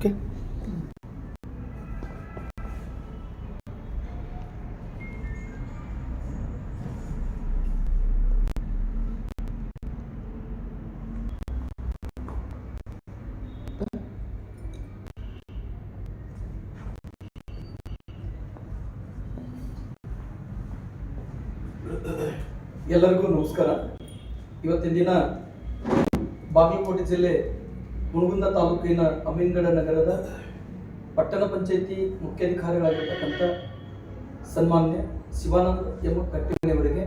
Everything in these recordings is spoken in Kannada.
ಓಕೆ ಎಲ್ಲರಿಗೂ ನಮಸ್ಕಾರ. ಇವತ್ತಿನ ದಿನ ಬಾಗಲಕೋಟೆ ಜಿಲ್ಲೆ ಹುಣಗುಂದ ತಾಲೂಕಿನ ಅಮೀನ್ಗಡ ನಗರದ ಪಟ್ಟಣ ಪಂಚಾಯಿತಿ ಮುಖ್ಯಾಧಿಕಾರಿಗಳಾಗಿರ್ತಕ್ಕಂಥ ಸನ್ಮಾನ್ಯ ಶಿವಾನಂದ ಎಂ ಕಟ್ಟಿಮನೆಯವರಿಗೆ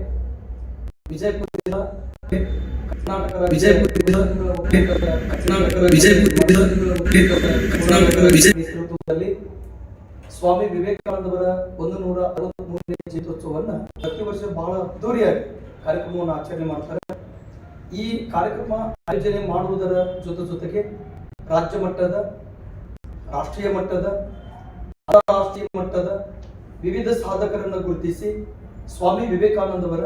ವಿಜಯಪುರ ಜಿಲ್ಲಾ ಸ್ವಾಮಿ ವಿವೇಕಾನಂದವರ ಒಂದು ನೂರ ಅರವತ್ಮೂರನೇ ಜಯಂತ್ಯೋತ್ಸವವನ್ನು ಪ್ರತಿ ವರ್ಷ ಬಹಳ ಅದ್ದೂರಿಯಾಗಿ ಕಾರ್ಯಕ್ರಮವನ್ನು ಆಚರಣೆ ಮಾಡ್ತಾರೆ. ಈ ಕಾರ್ಯಕ್ರಮ ಆಯೋಜನೆ ಮಾಡುವುದರ ಜೊತೆ ಜೊತೆಗೆ ರಾಜ್ಯ ಮಟ್ಟದ, ರಾಷ್ಟ್ರೀಯ ಮಟ್ಟದ, ಅಂತಾರಾಷ್ಟ್ರೀಯ ಮಟ್ಟದ ವಿವಿಧ ಸಾಧಕರನ್ನು ಗುರುತಿಸಿ ಸ್ವಾಮಿ ವಿವೇಕಾನಂದವರ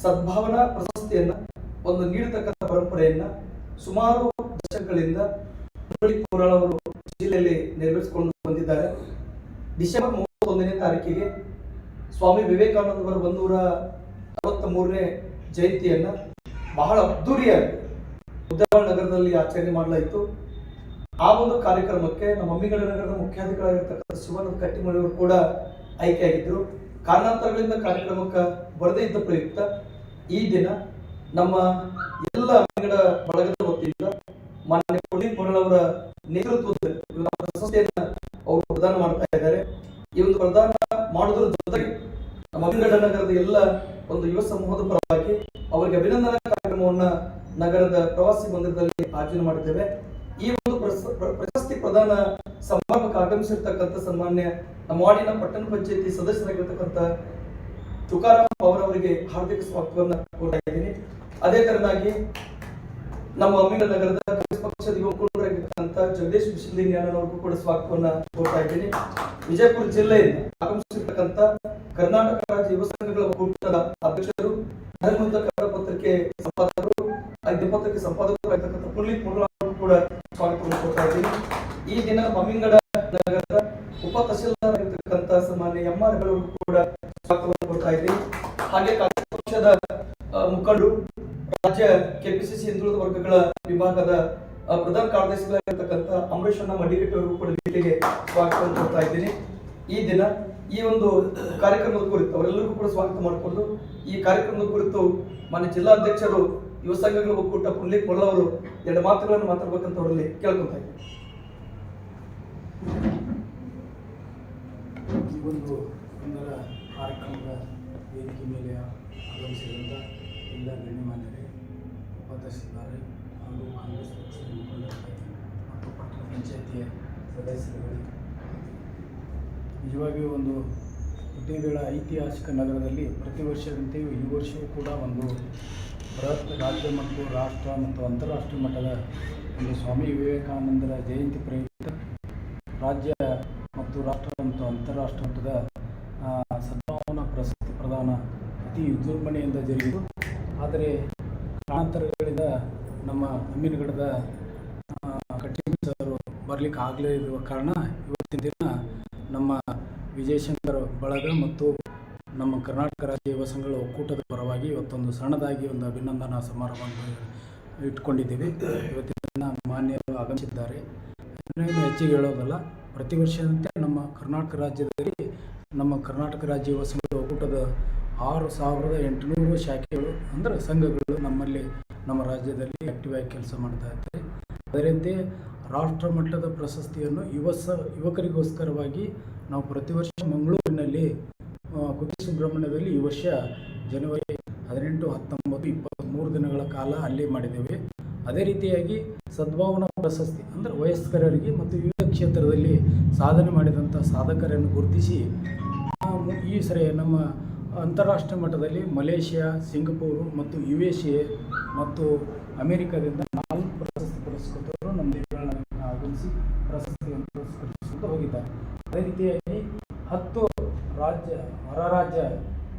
ಸದ್ಭಾವನಾ ಪ್ರಶಸ್ತಿಯನ್ನ, ಒಂದು ನೀಡತಕ್ಕಂಥ ಪರಂಪರೆಯನ್ನ ಸುಮಾರು ದಶಕಗಳಿಂದ ಅವರು ಜಿಲ್ಲೆಯಲ್ಲಿ ನೆರವೇರಿಸಿಕೊಂಡು ಬಂದಿದ್ದಾರೆ. ಡಿಸೆಂಬರ್ ಮೂವತ್ತೊಂದನೇ ತಾರೀಕಿಗೆ ಸ್ವಾಮಿ ವಿವೇಕಾನಂದವರ ಒಂದೂರ ಅರವತ್ತ ಮೂರನೇ ಜಯಂತಿಯನ್ನ ಬಹಳ ಅದ್ದೂರಿಯಾಗಿ ಉದ್ಯಾವರ ನಗರದಲ್ಲಿ ಆಚರಣೆ ಮಾಡಲಾಯಿತು. ಆ ಒಂದು ಕಾರ್ಯಕ್ರಮಕ್ಕೆ ನಮ್ಮ ಅಮ್ಮಿಗಳ ನಗರದ ಮುಖ್ಯಾಧಿಕಾರಿಯಾಗಿರ್ತಕ್ಕಂಥ ಸುವರ್ಣ ಕಟ್ಟಿಮಳಿಯವರು ಕೂಡ ಆಯ್ಕೆಯಾಗಿದ್ದರು. ಕಾರಣಾಂತರಗಳಿಂದ ಕಾರ್ಯಕ್ರಮಕ್ಕೆ ಬರದೇ ಇದ್ದ ಪ್ರಯುಕ್ತ ಈ ದಿನ ನಮ್ಮ ಎಲ್ಲ ಅಮ್ಮಿಗಳ ಬಳಗದ ವತಿಯಿಂದ ಮಾನ್ಯ ಪುನೀತ್ ಅವರ ನೇತೃತ್ವದಲ್ಲಿ ಇವತ್ತು ಆ ಪ್ರಶಸ್ತಿಯನ್ನ ಅವರು ಪ್ರದಾನ ಮಾಡ್ತಾ ಇದ್ದಾರೆ ಈ ಒಂದು ಪ್ರದಾನ ಮಾಡೋದ್ರ ಜೊತೆಗೆ ನಮ್ಮ ಅಮ್ಮಿಗಡ ನಗರದ ಎಲ್ಲ ಒಂದು ಯುವ ಸಮೂಹದ ಪರವಾಗಿ ಅವರಿಗೆ ಅಭಿನಂದನಾ ಕಾರ್ಯಕ್ರಮವನ್ನ ನಗರದ ಪ್ರವಾಸಿ ಮಂದಿರದಲ್ಲಿ ಆಯೋಜನೆ ಮಾಡಿದ್ದೇವೆ ಈ ಒಂದು ಪ್ರಶಸ್ತಿ ಪ್ರದಾನ ಸಮಾರಂಭಕ್ಕೆ ಆಗಮಿಸಿರ್ತಕ್ಕಂಥ ಸನ್ಮಾನ್ಯ ನಮ್ಮ ವಾರ್ಡಿನ ಪಟ್ಟಣ ಪಂಚಾಯತಿ ಸದಸ್ಯರಾಗಿರ್ತಕ್ಕಂಥ ತುಕಾರಾಮ್ ಅವರವರಿಗೆ ಹಾರ್ದಿಕ ಸ್ವಾಗತವನ್ನು ಕೋರ್ತಾ ಅದೇ ತರನಾಗಿ ನಮ್ಮ ಅಮೀನ ನಗರದ ಕಾಂಗ್ರೆಸ್ ಪಕ್ಷದ ಯುವಕರಾಗಿರ್ತಕ್ಕಂಥ ಜಗದೀಶ್ ವಿಶ್ವಲಿಂಗಯ್ಯನವರಿಗೂ ಕೂಡ ಸ್ವಾಗತವನ್ನು ಕೋರ್ತಾ ಇದ್ದೀನಿ. ವಿಜಯಪುರ ಜಿಲ್ಲೆಯಿಂದ ಆಗಮಿಸಿರ್ತಕ್ಕಂಥ ಕರ್ನಾಟಕ ರಾಜ್ಯ ಯುವ ಸಂಘಗಳ ಒಕ್ಕೂಟದ ಅಧ್ಯಕ್ಷರು ಧರ್ಮದ ಆ ದಿನಪತ್ರಿಕೆ ಸಂಪಾದಕರಾಗಿರ್ತಕ್ಕಂಥ ಪುರ್ಲಿ ಮುರುಳಾ ಕೂಡ ಸ್ವಾಗತವನ್ನು ಕೊಡ್ತಾ ಇದ್ದೀನಿ. ಈ ದಿನ ಮಮ್ಮಿಂಗಡ ನಗರದ ಉಪ ತಹಶೀಲ್ದಾರ್ ಆಗಿರ್ತಕ್ಕಂಥ ಸನ್ಮಾನ್ಯ ಎಂ ಆರ್ಗಳು ಕೂಡ ಸ್ವಾಗತವನ್ನು ಕೊಡ್ತಾ ಇದ್ದೀನಿ. ಹಾಗೆ ಕಾಂಗ್ರೆಸ್ ಪಕ್ಷದ ಮುಖಂಡರು, ರಾಜ್ಯ ಕೆಪಿಸಿಸಿ ಹಿಂದುಳಿದ ವರ್ಗಗಳ ವಿಭಾಗದ ಪ್ರಧಾನ ಕಾರ್ಯದರ್ಶಿಗಳಾಗಿರ್ತಕ್ಕಂಥ ಅಂಬರೀಶ್ ಅಣ್ಣ ಮಡಿಗಟ್ಟಿ ಅವರು ಕೂಡ ಭೇಟಿಗೆ ಸ್ವಾಗತವನ್ನು ಕೊಡ್ತಾ ಇದ್ದೀನಿ. ಈ ದಿನ ಈ ಒಂದು ಕಾರ್ಯಕ್ರಮದ ಕುರಿತು ಅವರೆಲ್ಲರಿಗೂ ಕೂಡ ಸ್ವಾಗತ ಮಾಡಿಕೊಂಡು ಈ ಕಾರ್ಯಕ್ರಮದ ಕುರಿತು ಮಾನ್ಯ ಜಿಲ್ಲಾಧ್ಯಕ್ಷರು ಯುವ ಸಂಘಗಳ ಒಕ್ಕೂಟ ಪುಂಡ್ಲಿಕ್ ಕೊಲ್ಲವರು ಎರಡು ಮಾತುಗಳನ್ನು ಮಾತಾಡ್ಬೇಕಂತ ಅವರಲ್ಲಿ ಕೇಳ್ಕೊಂತ ಇದ್ದೀನಿ ಈ ಒಂದು ಸುಂದರ ಕಾರ್ಯಕ್ರಮದ ವೇದಿಕೆ ಮೇಲೆ ಆಗಮಿಸಿದಂಥ ಎಲ್ಲ ಗಣ್ಯಮಾನ್ಯರೇ ಉಪತಹಸೀಲ್ದಾರೆ ಹಾಗೂ ಕಾಂಗ್ರೆಸ್ ಪಕ್ಷದ ಮುಖಂಡರು ಮತ್ತು ಪಟ್ಟಣ ಪಂಚಾಯತಿಯ ಸದಸ್ಯರುಗಳು, ನಿಜವಾಗಿಯೂ ಒಂದು ಉದ್ಯೋಗಗಳ ಐತಿಹಾಸಿಕ ನಗರದಲ್ಲಿ ಪ್ರತಿ ವರ್ಷದಂತೆಯೂ ಈ ವರ್ಷವೂ ಕೂಡ ಒಂದು ಬೃಹತ್ ರಾಜ್ಯ ಮತ್ತು ರಾಷ್ಟ್ರ ಮತ್ತು ಅಂತಾರಾಷ್ಟ್ರೀಯ ಮಟ್ಟದ ಒಂದು ಸ್ವಾಮಿ ವಿವೇಕಾನಂದರ ಜಯಂತಿ ಪ್ರಯುಕ್ತ ರಾಜ್ಯ ಮತ್ತು ರಾಷ್ಟ್ರ ಮತ್ತು ಅಂತಾರಾಷ್ಟ್ರೀಯ ಮಟ್ಟದ ಸದ್ಭಾವನಾ ಪ್ರಶಸ್ತಿ ಪ್ರದಾನ ಅತಿ ವಿಜೃಂಭಣೆಯಿಂದ ಜರುಗಿತು. ಆದರೆ ಕಾರಣಾಂತರಗಳಿಂದ ನಮ್ಮ ಅಮೀನ್ಗಡದ ಕಟ್ಟಿ ಸರ್ ಬರಲಿಕ್ಕೆ ಆಗಲೇ ಇರುವ ಕಾರಣ ಇವತ್ತಿನ ದಿನ ನಮ್ಮ ವಿಜಯಶಂಕರ್ ಬಳಗ ಮತ್ತು ನಮ್ಮ ಕರ್ನಾಟಕ ರಾಜ್ಯ ಯುವ ಸಂಘಗಳ ಒಕ್ಕೂಟದ ಪರವಾಗಿ ಇವತ್ತೊಂದು ಸಣ್ಣದಾಗಿ ಒಂದು ಅಭಿನಂದನಾ ಸಮಾರಂಭವನ್ನು ಇಟ್ಕೊಂಡಿದ್ದೀವಿ. ಇವತ್ತಿನ ಮಾನ್ಯರು ಆಗಮಿಸಿದ್ದಾರೆ. ಹೆಚ್ಚಿಗೆ ಹೇಳೋದಲ್ಲ, ಪ್ರತಿ ವರ್ಷದಂತೆ ನಮ್ಮ ಕರ್ನಾಟಕ ರಾಜ್ಯದಲ್ಲಿ ನಮ್ಮ ಕರ್ನಾಟಕ ರಾಜ್ಯ ಯುವ ಸಂಘದ ಒಕ್ಕೂಟದ ಆರು ಸಾವಿರದ ಎಂಟುನೂರು ಶಾಖೆಗಳು ಅಂದರೆ ಸಂಘಗಳು ನಮ್ಮಲ್ಲಿ ನಮ್ಮ ರಾಜ್ಯದಲ್ಲಿ ಆ್ಯಕ್ಟಿವ್ ಆಗಿ ಕೆಲಸ ಮಾಡ್ತಾ ಇದ್ದಾರೆ. ಅದರಂತೆ ರಾಷ್ಟ್ರ ಮಟ್ಟದ ಪ್ರಶಸ್ತಿಯನ್ನು ಯುವ ಸ ಯುವಕರಿಗೋಸ್ಕರವಾಗಿ ನಾವು ಪ್ರತಿ ವರ್ಷ ಮಂಗಳೂರಿನಲ್ಲಿ ಕುಕ್ಕೆ ಸುಬ್ರಹ್ಮಣ್ಯದಲ್ಲಿ ಈ ವರ್ಷ ಜನವರಿ ಹದಿನೆಂಟು, ಹತ್ತೊಂಬತ್ತು, ಇಪ್ಪತ್ತ್ಮೂರು ದಿನಗಳ ಕಾಲ ಅಲ್ಲಿ ಮಾಡಿದ್ದೇವೆ. ಅದೇ ರೀತಿಯಾಗಿ ಸದ್ಭಾವನಾ ಪ್ರಶಸ್ತಿ, ಅಂದರೆ ವಯಸ್ಕರರಿಗೆ ಮತ್ತು ವಿವಿಧ ಕ್ಷೇತ್ರದಲ್ಲಿ ಸಾಧನೆ ಮಾಡಿದಂಥ ಸಾಧಕರನ್ನು ಗುರುತಿಸಿ ಈ ಸರಿ ನಮ್ಮ ಅಂತಾರಾಷ್ಟ್ರೀಯ ಮಟ್ಟದಲ್ಲಿ ಮಲೇಷಿಯಾ, ಸಿಂಗಪೂರು ಮತ್ತು ಯು ಎಸ್ ಎ ಮತ್ತು ಅಮೇರಿಕಾದಿಂದ ನಾಲ್ಕು ಪ್ರಶಸ್ತಿ ಪುರಸ್ಕೃತರು ನಮ್ಮ ದೇಶಗಳನ್ನ ಆಗಮಿಸಿ ರೀತಿಯಾಗಿ ಹತ್ತು ರಾಜ್ಯ, ಹೊರ ರಾಜ್ಯ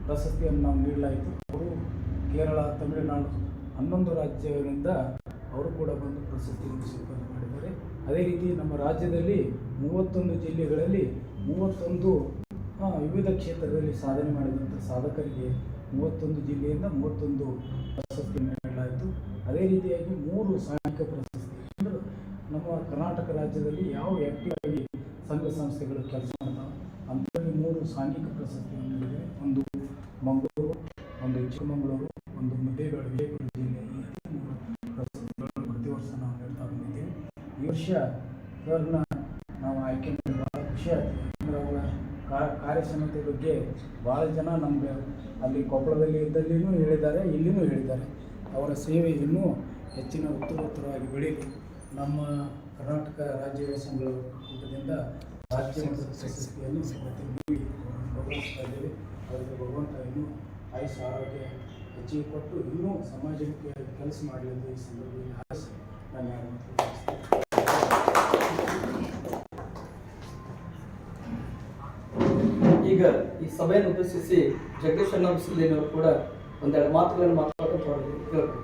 ಪ್ರಶಸ್ತಿಯನ್ನು ನೀಡಲಾಯಿತು. ಅವರು ಕೇರಳ, ತಮಿಳುನಾಡು ಹನ್ನೊಂದು ರಾಜ್ಯಗಳಿಂದ ಅವರು ಕೂಡ ಬಂದು ಪ್ರಶಸ್ತಿಯನ್ನು ಸ್ವೀಕಾರ ಮಾಡಿದ್ದಾರೆ. ಅದೇ ರೀತಿ ನಮ್ಮ ರಾಜ್ಯದಲ್ಲಿ ಮೂವತ್ತೊಂದು ಜಿಲ್ಲೆಗಳಲ್ಲಿ ಮೂವತ್ತೊಂದು ವಿವಿಧ ಕ್ಷೇತ್ರದಲ್ಲಿ ಸಾಧನೆ ಮಾಡಿದಂಥ ಸಾಧಕರಿಗೆ ಮೂವತ್ತೊಂದು ಜಿಲ್ಲೆಯಿಂದ ಮೂವತ್ತೊಂದು ಪ್ರಶಸ್ತಿಯನ್ನು ನೀಡಲಾಯಿತು. ಅದೇ ರೀತಿಯಾಗಿ ಮೂರು ಸಾಹಿತ್ಯ ಪ್ರಶಸ್ತಿ ಅಂದರೆ ನಮ್ಮ ಕರ್ನಾಟಕ ರಾಜ್ಯದಲ್ಲಿ ಯಾವ ಆಗಿ ಸಂಘ ಸಂಸ್ಥೆಗಳು ಕೆಲಸ ಮಾಡ್ತಾವೆ ಮೂರು ಸಾಂಘಿಕ ಪ್ರಶಸ್ತಿಯನ್ನು ಒಂದು ಮಂಗಳೂರು, ಒಂದು ಚಿಕ್ಕಮಗಳೂರು, ಒಂದು ಮುದ್ದೇಬೇಡ ವಿಜಯಪುರ ಜಿಲ್ಲೆ. ಈ ಮೂರು ಪ್ರಶಸ್ತಿಗಳನ್ನು ಪ್ರತಿ ವರ್ಷ ನಾವು ಹೇಳ್ತಾ ಬಂದಿದ್ದೇವೆ ಈ ವರ್ಷ ಸರ್ನ ನಾವು ಆಯ್ಕೆ ಮಾಡಿ ಭಾಳ ಖುಷಿ ಯಾಕಂದರೆ ಅವರ ಕಾರ್ಯಕ್ಷಮತೆ ಬಗ್ಗೆ ಭಾಳ ಜನ ನಮಗೆ ಅಲ್ಲಿ ಕೊಪ್ಪಳದಲ್ಲಿ ಇದ್ದಲ್ಲಿನೂ ಹೇಳಿದ್ದಾರೆ, ಇಲ್ಲಿನೂ ಹೇಳಿದ್ದಾರೆ. ಅವರ ಸೇವೆ ಇನ್ನೂ ಹೆಚ್ಚಿನ ಉತ್ತರೋತ್ತರವಾಗಿ ಬೆಳೀಲಿ ನಮ್ಮ ಕರ್ನಾಟಕ ರಾಜ್ಯ ಸಂಘಗಳ ಕೂಟದಿಂದ ರಾಜ್ಯ ಮಟ್ಟದ ಪ್ರಶಸ್ತಿಯನ್ನು ಇವತ್ತು ನೀಡಿ ಗೌರವಿಸ್ತಾ ಇದ್ದೇವೆ. ಅವರಿಗೆ ಭಗವಂತ ಇನ್ನೂ ಆಯುಷ್, ಆರೋಗ್ಯ ಹೆಚ್ಚಿಗೆ ಕೊಟ್ಟು ಇನ್ನೂ ಸಮಾಜಕ್ಕೆ ಕೆಲಸ ಮಾಡಿ ಎಂದು ಈ ಸಂದರ್ಭದಲ್ಲಿ. ಆಸೆ ನಾನು ಈಗ ಈ ಸಭೆಯನ್ನು ಉದ್ದೇಶಿಸಿ ಜಗದೀಶ್ ಅಣ್ಣ ಬಿಸಿಲಿನವರು ಕೂಡ ಒಂದೆರಡು ಮಾತುಗಳನ್ನು ಮಾತಾಡೋದು ಕೇಳಬೇಕು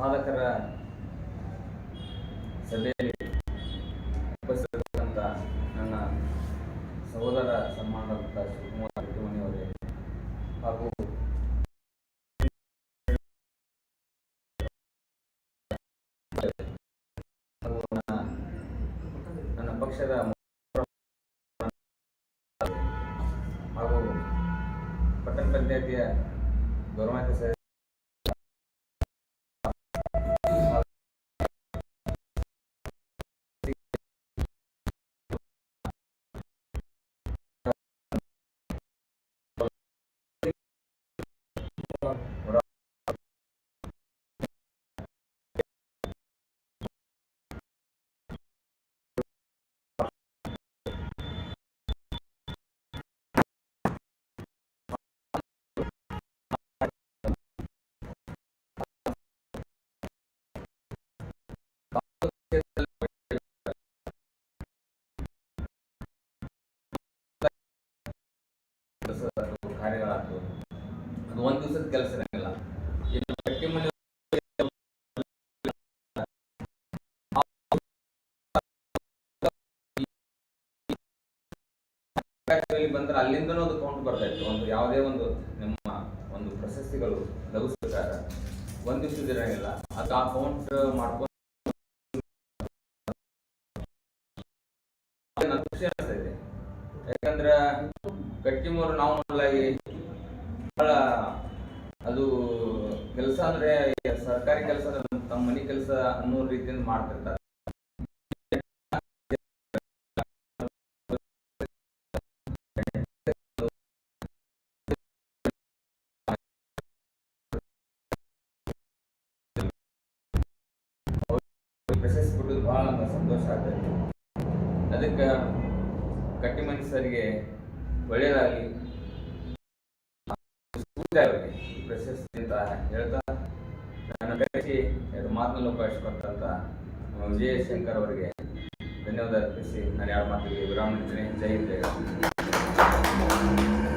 ಸಾಧಕರ ಸಭೆಯಲ್ಲಿ ಉಪಸ್ಥಿತರಿರುವಂಥ ನನ್ನ ಸಹೋದರ ಸನ್ಮಾನದಂಥ ಶಿವಕುಮಾರ್ ಅವರೇ ಹಾಗೂ ನನ್ನ ಪಕ್ಷದ ಹಾಗೂ ಪಟ್ಟಣ ಪಂಚಾಯತಿಯ ಗೌರವಾನ್ವಿತ ಒಂದು ದಿವಸದ ಕೆಲಸ ಇರಂಗಿಲ್ಲ. ಬಂದ್ರೆ ಅಲ್ಲಿಂದನೂ ಒಂದು ಕೌಂಟ್ ಬರ್ತಾ ಒಂದು ಯಾವುದೇ ಒಂದು ನಿಮ್ಮ ಒಂದು ಪ್ರಶಸ್ತಿಗಳು ಲಭಿಸ್ಬೇಕಾದ್ರೆ ಒಂದು ದಿವಸದ ಇರಂಗಿಲ್ಲ. ಅದು ಆ ಕೌಂಟ್ ಮಾಡ್ಕೊಂಡು ಖುಷಿ ಆಗ್ತಾ ಇದೆ ಯಾಕಂದ್ರೆ ಗಟ್ಟಿಮೂರು ನಾವು ಅದು ಕೆಲಸ ಅಂದ್ರೆ ಸರ್ಕಾರಿ ಕೆಲಸ ತಮ್ಮ ಮನೆ ಕೆಲಸ ಅನ್ನೋ ರೀತಿಯಿಂದ ಮಾಡ್ತಿರ್ತಾರೆ. ಮೆಸೇಜ್ ಬಹಳ ಸಂತೋಷ ಆಗ್ತದೆ. ಅದಕ್ಕೆ ಕಟ್ಟಿಮನಿ ಮನುಷ್ಯರಿಗೆ ಒಳ್ಳೆಯದಾಗಲಿ ಪ್ರಶಸ್ತಿ ಅಂತ ಹೇಳ್ತಾ ನನ್ನ ಕರೆಸಿ ಎರಡು ಮಾತನ್ನು ನಮ್ಮ ವಿಜಯ ಶಂಕರ್ ಅವರಿಗೆ ಧನ್ಯವಾದ ಅರ್ಪಿಸಿ ನಾನು ಯಾರು ಮಾತಿಗೆ ವಿರಾಮ ಜೈ ಹಿಂದ್, ಜೈ ರಾಮ್.